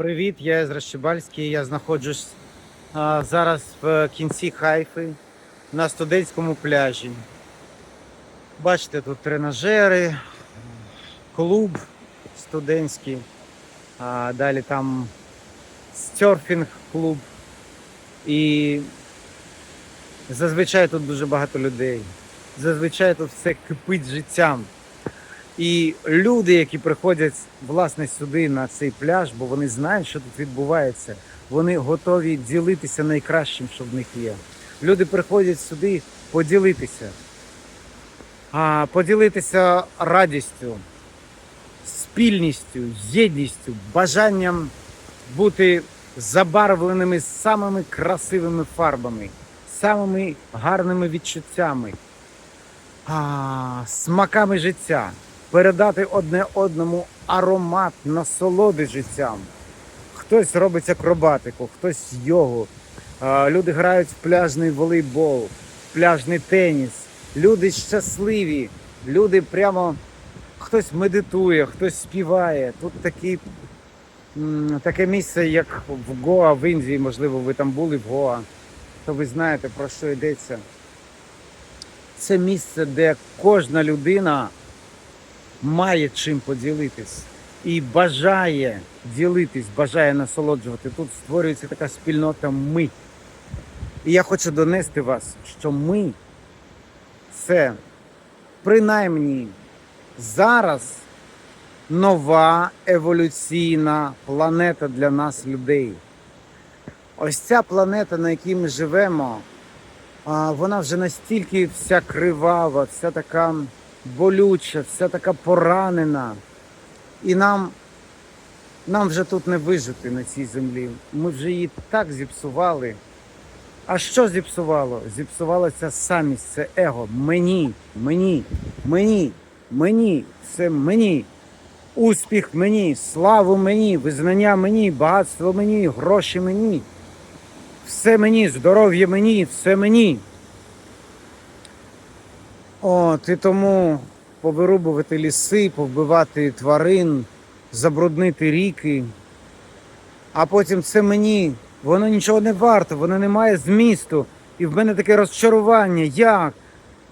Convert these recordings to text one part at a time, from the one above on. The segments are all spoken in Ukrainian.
Привіт, я Езра Щебальський. Я знаходжусь а, зараз в кінці Хайфи на студентському пляжі. Бачите, тут тренажери, клуб студентський, а далі там серфінг клуб. І зазвичай тут дуже багато людей. Зазвичай тут все кипить життям. І люди, які приходять власне сюди на цей пляж, бо вони знають, що тут відбувається, вони готові ділитися найкращим, що в них є. Люди приходять сюди поділитися, а поділитися радістю, спільністю, єдністю, бажанням бути забарвленими самими красивими фарбами, самими гарними відчуттями, а, смаками життя передати одне одному аромат насолоди життям. Хтось робить акробатику, хтось йогу. Люди грають в пляжний волейбол, пляжний теніс. Люди щасливі, люди прямо хтось медитує, хтось співає. Тут такі, таке місце, як в Гоа в Індії, можливо, ви там були в Гоа, то ви знаєте про що йдеться. Це місце, де кожна людина має чим поділитись і бажає ділитись, бажає насолоджувати. Тут створюється така спільнота ми. І я хочу донести вас, що ми це принаймні зараз нова еволюційна планета для нас, людей. Ось ця планета, на якій ми живемо, вона вже настільки вся кривава, вся така болюча, вся така поранена. І нам, нам вже тут не вижити на цій землі. Ми вже її так зіпсували. А що зіпсувало? Зіпсувала ця самість, це его. Мені, мені, мені, мені, це мені. Успіх мені, славу мені, визнання мені, багатство мені, гроші мені. Все мені, здоров'я мені, все мені. От, і тому повирубувати ліси, повбивати тварин, забруднити ріки. А потім це мені, воно нічого не варто, воно не має змісту. І в мене таке розчарування. Як?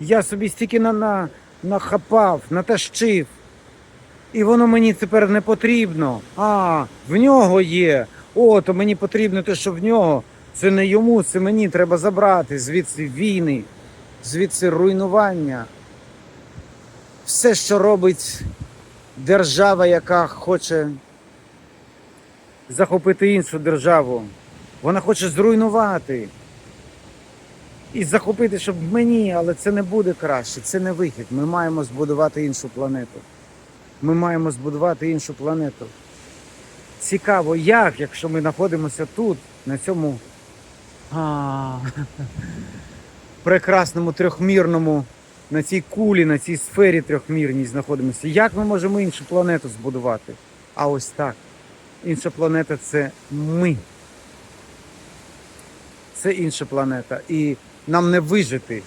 Я собі стільки на, на, нахапав, натащив. І воно мені тепер не потрібно. А, в нього є. О, то мені потрібно те, що в нього. Це не йому, це мені треба забрати звідси війни, звідси руйнування. Все, що робить держава, яка хоче захопити іншу державу, вона хоче зруйнувати і захопити, щоб мені, але це не буде краще, це не вихід. Ми маємо збудувати іншу планету. Ми маємо збудувати іншу планету. Цікаво, як, якщо ми знаходимося тут, на цьому прекрасному трьохмірному, на цій кулі, на цій сфері трьохмірній знаходимося. Як ми можемо іншу планету збудувати? А ось так. Інша планета це ми. Це інша планета. І нам не вижити.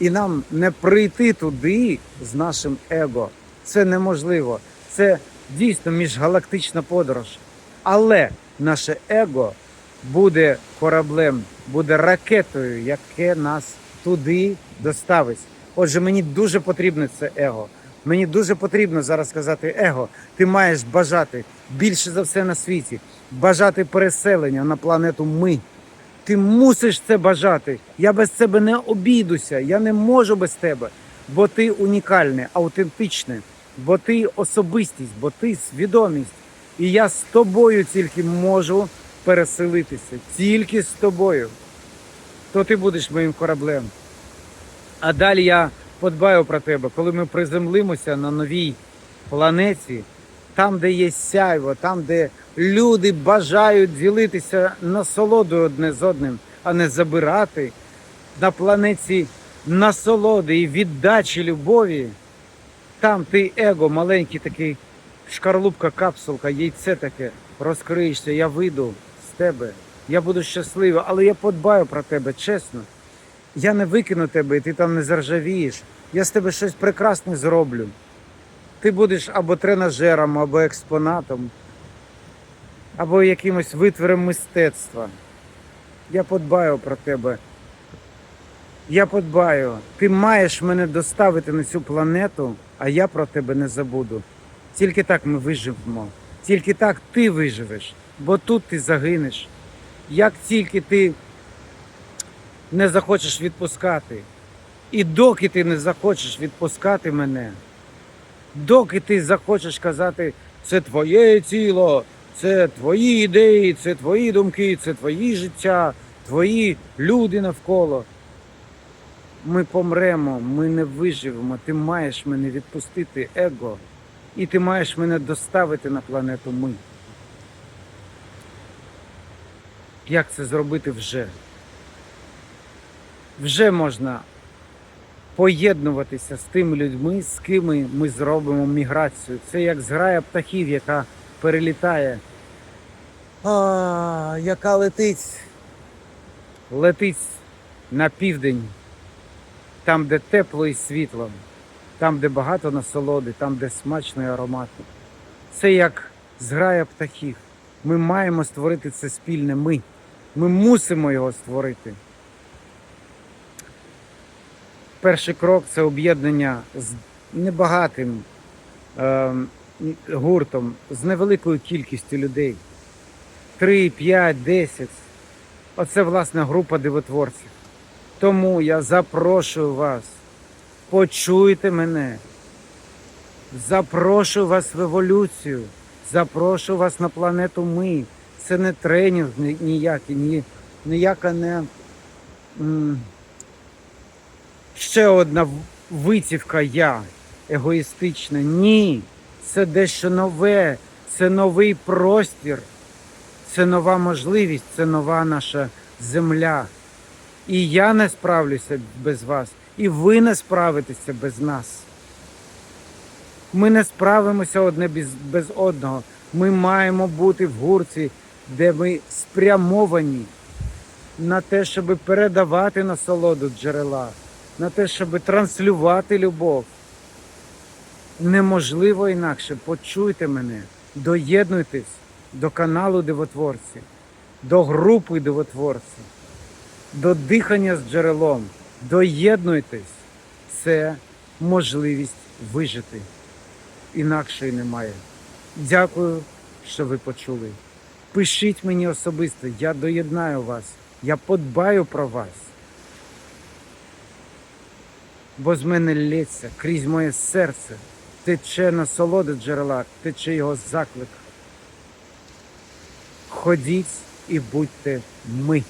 І нам не прийти туди з нашим его. Це неможливо. Це дійсно міжгалактична подорож. Але наше его буде кораблем, буде ракетою, яке нас туди доставить. Отже, мені дуже потрібне це его. Мені дуже потрібно зараз сказати его. Ти маєш бажати більше за все на світі, бажати переселення на планету ми. Ти мусиш це бажати. Я без тебе не обійдуся. Я не можу без тебе. Бо ти унікальне, аутентичне, бо ти особистість, бо ти свідомість. І я з тобою тільки можу переселитися. Тільки з тобою. То ти будеш моїм кораблем. А далі я подбаю про тебе, коли ми приземлимося на новій планеті, там, де є сяйво, там, де люди бажають ділитися насолодою одне з одним, а не забирати на планеті насолоди і віддачі любові. Там ти его, маленький такий шкарлупка, капсулка, яйце таке, розкриєшся, я вийду тебе. Я буду щасливий, але я подбаю про тебе, чесно. Я не викину тебе, і ти там не заржавієш. Я з тебе щось прекрасне зроблю. Ти будеш або тренажером, або експонатом. або якимось витвором мистецтва. Я подбаю про тебе. Я подбаю. Ти маєш мене доставити на цю планету, а я про тебе не забуду. Тільки так ми виживемо. Тільки так ти виживеш, бо тут ти загинеш. Як тільки ти не захочеш відпускати, і доки ти не захочеш відпускати мене, доки ти захочеш казати, це твоє тіло, це твої ідеї, це твої думки, це твої життя, твої люди навколо. Ми помремо, ми не виживемо. Ти маєш мене відпустити его, і ти маєш мене доставити на планету ми. Як це зробити вже? Вже можна поєднуватися з тими людьми, з ким ми зробимо міграцію. Це як зграя птахів, яка перелітає, а, яка летить, летить на південь, там, де тепло і світло, там, де багато насолоди, там, де смачно і ароматно. Це як зграя птахів. Ми маємо створити це спільне ми. Ми мусимо його створити. Перший крок це об'єднання з небагатим е, гуртом, з невеликою кількістю людей. 3, 5, 10. Оце власне група дивотворців. Тому я запрошую вас, почуйте мене. Запрошую вас в еволюцію, запрошую вас на планету Ми. Це не тренінг ніякий, ні, ніяка не м, ще одна витівка я егоїстична. Ні. Це дещо нове, це новий простір, це нова можливість, це нова наша земля. І я не справлюся без вас, і ви не справитеся без нас. Ми не справимося одне без, без одного. Ми маємо бути в гурці, де ми спрямовані на те, щоб передавати насолоду джерела, на те, щоб транслювати любов. Неможливо інакше. Почуйте мене, доєднуйтесь до каналу Дивотворці, до групи Дивотворці, до дихання з джерелом. Доєднуйтесь. Це можливість вижити. Інакшої немає. Дякую, що ви почули. Пишіть мені особисто, я доєднаю вас, я подбаю про вас. Бо з мене лється крізь моє серце, тече насолода джерела, тече його заклик. Ходіть і будьте ми.